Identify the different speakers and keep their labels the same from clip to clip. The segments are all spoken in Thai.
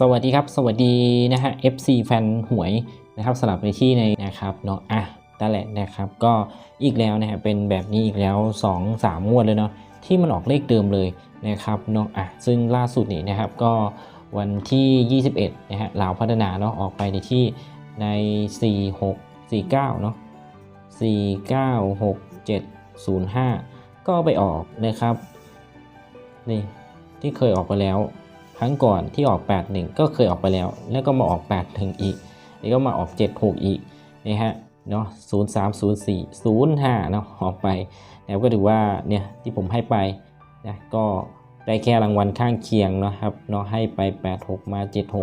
Speaker 1: สวัสดีครับ สวัสดีนะฮะ FC แฟนหวยนะครับสลับในที่ในนะครับเนาะอะนั่นแหละนะครับ ก็อีกแล้วนะฮะเป็นแบบนี้อีกแล้ว 2 3 งวดเลยเนาะที่มันออกเลขเดิมเลยนะครับเนาะอะซึ่งล่าสุดนี่นะครับก็วันที่ 21นะฮะลาวพัฒนาเนาะออกไปในที่ใน 4 6 4 9เนาะ4 9 6 7 0 5 ก็ไปออกนะครับนี่ที่เคยออกไปแล้ว ครั้งก่อนที่ออก 81 ก็เคยออกไปแล้ว แล้วก็มาออก81อีกแล้วก็มาออก 76 อีกนะฮะเนาะ03 04 05เนาะออกไปแล้วก็ถือว่าเนี่ยที่ผมให้ไปนะก็ได้แค่รางวัลข้างเคียงเนาะครับเนาะให้ไป 86 มา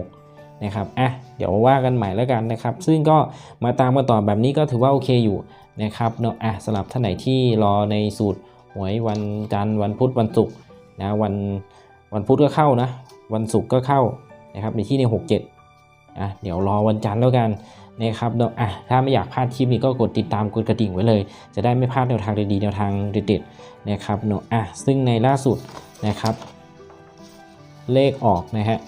Speaker 1: 76 นะครับอะเดี๋ยวว่ากันใหม่แล้วกันนะครับ ซึ่งก็มาตามกันต่อแบบนี้ก็ถือว่าโอเคอยู่นะครับเนาะอะสำหรับท่านไหนที่รอในสูตรหวยวันจันทร์วันพุธวันศุกร์นะวันวันพุธก็เข้านะ วันศุกร์ก็เข้านะครับในที่ใน67อะเดี๋ยวรอวันจันทร์แล้วกันนะครับเนอะถ้าไม่อยากพลาดคลิปนี้ก็กดติดตามกดกระดิ่งไว้เลย จะได้ไม่พลาดแนวทางดีๆแนวทางเด็ดๆนะครับเนาะอะซึ่งในล่าสุดนะครับ เลขออกนะฮะ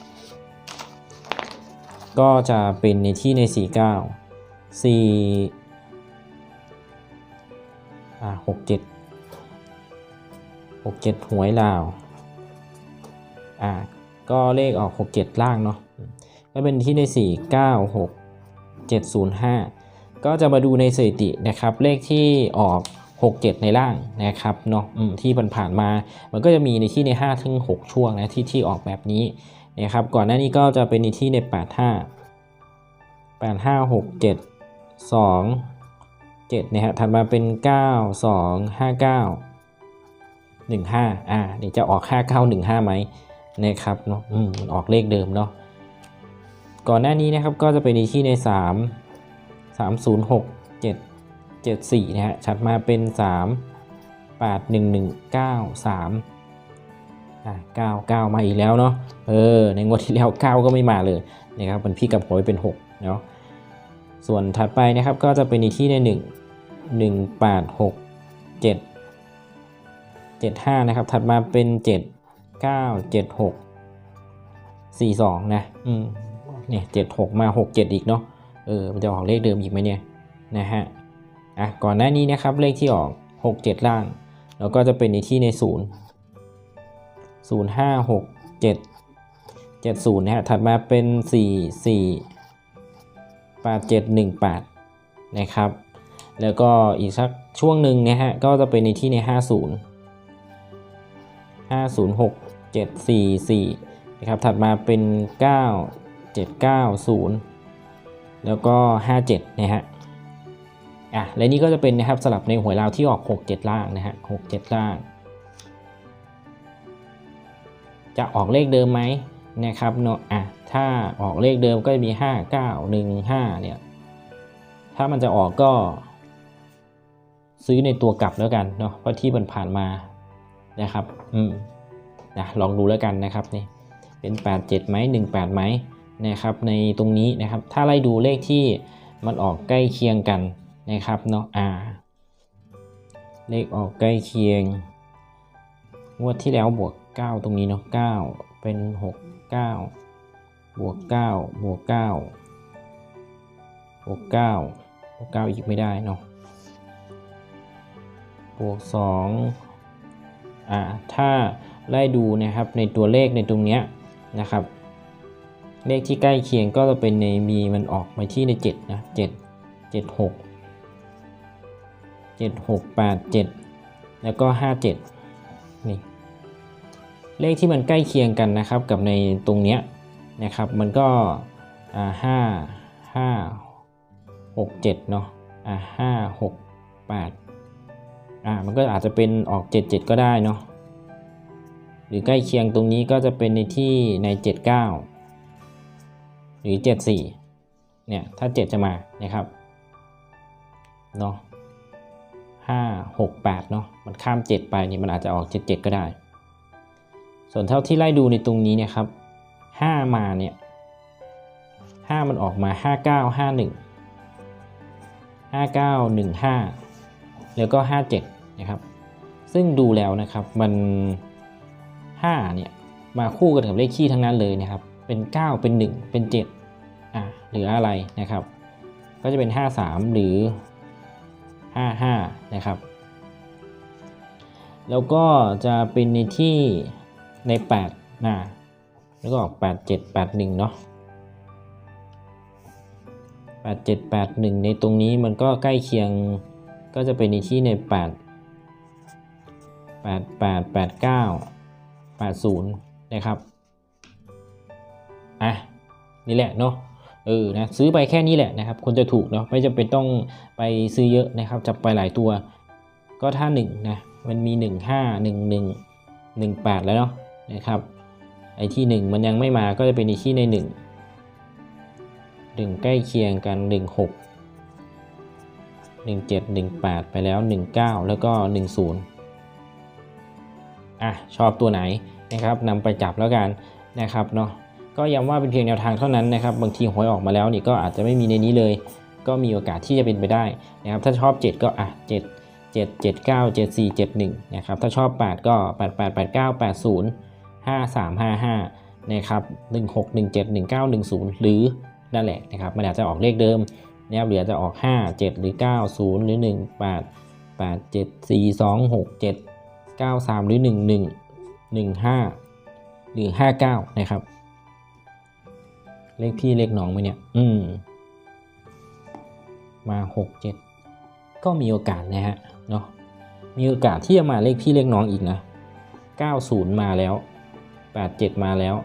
Speaker 1: ก็จะเป็นในที่ใน 49 4อะ67 67หวยลาวอ่า ก็เลขออก 67 ล่างเนาะก็เป็นที่ใน 4 9 6 7 0 5 ก็จะมาดูในสถิตินะครับ เลขที่ออก 67 ในล่างนะครับเนาะอืมที่ผ่านๆมา มันก็จะมีในที่ใน5ถึง6ช่วงนะที่ที่ออกแบบนี้นะครับก่อนหน้านี้ก็จะเป็นในที่ใน 85 85 6 7 2 7นะฮะถัดมาเป็น 9 2 5 9 15อ่านี่จะออก 5915ไหม นะครับเนาะอืมมันออกเลขเดิมเนาะก่อนหน้านี้นะครับก็จะเป็นในที่ใน 3 3 0 6 7 7 4นะฮะชัดมาเป็น 3 8 1 1 9 3อ่า9 9 มาอีกแล้วเนาะเออในงวดที่แล้ว 9 ก็ไม่มาเลยนะครับมันพี่กับโหยเป็น 6 เนาะส่วนถัดไปนะครับก็จะเป็นในที่ใน 1 1 8 6 7 75 นะครับ ถัดมาเป็น 7 9 7 6 4 2นะ อืมเนี่ย7 6มา6 7อีกเนาะ เออ มันจะออกเลขเดิมอีกไหมเนี่ย นะฮะ อะ ก่อนหน้านี้นะครับ เลขที่ออก6 7ล่าง แล้วก็จะเป็นในที่ใน0 0 5 6 7 7 0นย์ห้าหกเจ็ดเจ็ดศูนย์นะฮะ ถัดมาเป็น4 4 8 7 1 8นะครับ แล้วก็อีกสักช่วงหนึ่งนะฮะ ก็จะเป็นในที่ใน50 506 744นะครับถัดมาเป็น 9 790 แล้วก็ 57นะฮะอะและนี่ก็จะเป็นนะครับสลับในหวยลาวที่ออก 6 7 ล่างนะฮะ6 7 ล่าง จะออกเลขเดิมไหมนะครับเนาะอะถ้าออกเลขเดิมก็จะมี 5 9 1 5เนี่ยถ้ามันจะออกก็ซื้อในตัวกลับแล้วกันเนาะเพราะที่มันผ่านมา นะครับ อืมนะลองดูแล้วกันนะครับนี่เป็น 87ไหม18ไหมนะครับในตรงนี้นะครับ ถ้าไล่ดูเลขที่มันออกใกล้เคียงกันนะครับเนาะอ่าเลขออกใกล้เคียงงวดที่แล้วบวก 9 ตรงนี้เนาะ9เป็น 6 9 บวก 9 บวก 9 บวก 9 บวก 9 อีกไม่ได้เนาะบวก2อ่า ถ้าไล่ดูนะครับในตัวเลขในตรงนี้นะครับ เลขที่ใกล้เคียงก็จะเป็นในมีมันออกมาที่ใน7นะ7 7 6 7 6 8 7 แล้วก็ 57 นี่ เลขที่มันใกล้เคียงกันนะครับกับในตรงนี้นะครับมันก็ห้าห้าหกเจ็ดเนาะอ่าห้าหกแปด อ่ามันก็อาจจะเป็นออก 77 ก็ได้เนาะหรือใกล้เคียงตรงนี้ก็จะเป็นในที่ใน 79 หรือ 74 เนี่ย ถ้า 7 จะมานะครับเนาะ5 6 8เนาะมันข้าม 7 ไปนี่มันอาจจะออก 77 ก็ได้ ส่วนเท่าที่ไล่ดูในตรงนี้เนี่ยครับ 5 มาเนี่ย 5 มันออกมา 59 51 59 15 แล้วก็ 57 นะครับ ซึ่งดูแล้วนะครับมัน5เนี่ยมาคู่กันกับเลขคี่ทั้งนั้นเลยนะครับ เป็น 9 เป็น 1 เป็น7อะหรืออะไรนะครับ ก็จะเป็น 53 หรือ 55 นะครับ แล้วก็จะเป็นในที่ใน8นะแล้วก็ออก 8 7 8 1 เนาะ8 7 8 1 ในตรงนี้มันก็ใกล้เคียงก็จะเป็นในที่ใน 8 8 8 8 9 80 นะครับ อะ นี่แหละเนาะ เออ นะ ซื้อไปแค่นี้แหละนะครับคนจะถูกเนาะ ไม่จำเป็นต้องไปซื้อเยอะนะครับ จับไปหลายตัว ก็ถ้า1นะ มันมี 1 5 1 1 1 8 แล้วเนาะ นะครับ ไอที่ 1 มันยังไม่มาก็จะเป็นในที่ใน 1 1 ใกล้เคียงกัน 1 6 1 7 1 8 ไปแล้ว 1 9 แล้วก็ 1 0 อะชอบตัวไหนนะครับนำไปจับแล้วกันนะครับเนาะก็ย้ำว่าเป็นเพียงแนวทางเท่านั้นนะครับ บางทีหวยออกมาแล้วนี่ก็อาจจะไม่มีในนี้เลย ก็มีโอกาสที่จะเป็นไปได้นะครับ ถ้าชอบ 7 ก็อะ7 7 7 9 7 4 7 1นะครับถ้าชอบ 8 ก็ 8 8 8 9 8 0 5 3 5 5นะครับ1 6 1 7 1 9 1 0 หรือนั่นแหละนะครับมันอาจจะออกเลขเดิมนะครับหรืออาจจะออก 5 7 หรือ 9 0 หรือ 1 8 8 7 4 2 6 7 9 3 หรือ 1 1 1 5 หรือ 59 นะครับ เลขพี่เลขน้องไหมเนี่ย อืม มา 6 7 ก็มีโอกาสนะฮะ เนาะ มีโอกาสที่จะมาเลขพี่เลขน้องอีกนะ 90 มาแล้ว 87 มาแล้ว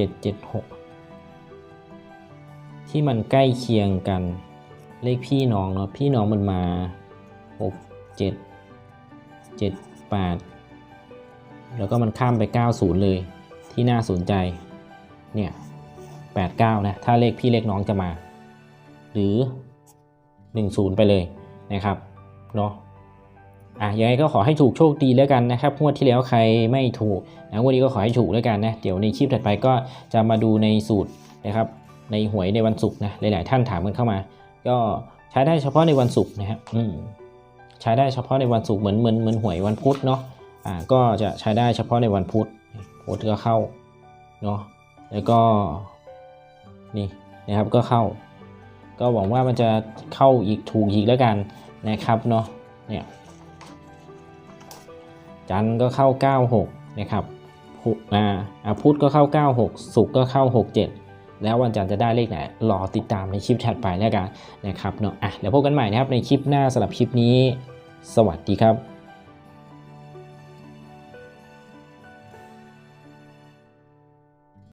Speaker 1: 8776 ที่มันใกล้เคียงกันเลขพี่น้องเนาะ พี่น้องมันมา 6 7 7 8 แล้วก็มันข้ามไป 90 เลยที่น่าสนใจ เนี่ย89 นะ ถ้าเลขพี่เลขน้องจะมา หรือ 10 ไปเลยนะครับ เนาะอะยังไงก็ขอให้ถูกโชคดีแล้วกันนะครับงวดที่แล้วใครไม่ถูกนะงวดนี้ก็ขอให้ถูกแล้วกันนะ เดี๋ยวในคลิปถัดไปก็จะมาดูในสูตรนะครับ ในหวยในวันศุกร์นะ หลาย ๆ ท่านถามกันเข้ามา ก็ใช้ได้เฉพาะในวันศุกร์นะครับอืม ใช้ได้เฉพาะในวันศุกร์เหมือนเหมือนเหมือนหวยวันพุธเนาะอ่าก็จะใช้ได้เฉพาะในวันพุธพุธก็เข้าเนาะแล้วก็นี่นะครับก็เข้า ก็หวังว่ามันจะเข้าอีกถูกอีกแล้วกันนะครับเนาะเนี่ยจันทร์ก็เข้า 96 นะครับพุอ่าอ่าพุธก็เข้า 96 ศุกร์ก็เข้า 67 แล้ววันจันทร์จะได้เลขไหนรอติดตามในคลิปถัดไปแล้วกันนะครับเนาะอะเดี๋ยวพบกันใหม่นะครับในคลิปหน้าสำหรับคลิปนี้ สวัสดีครับ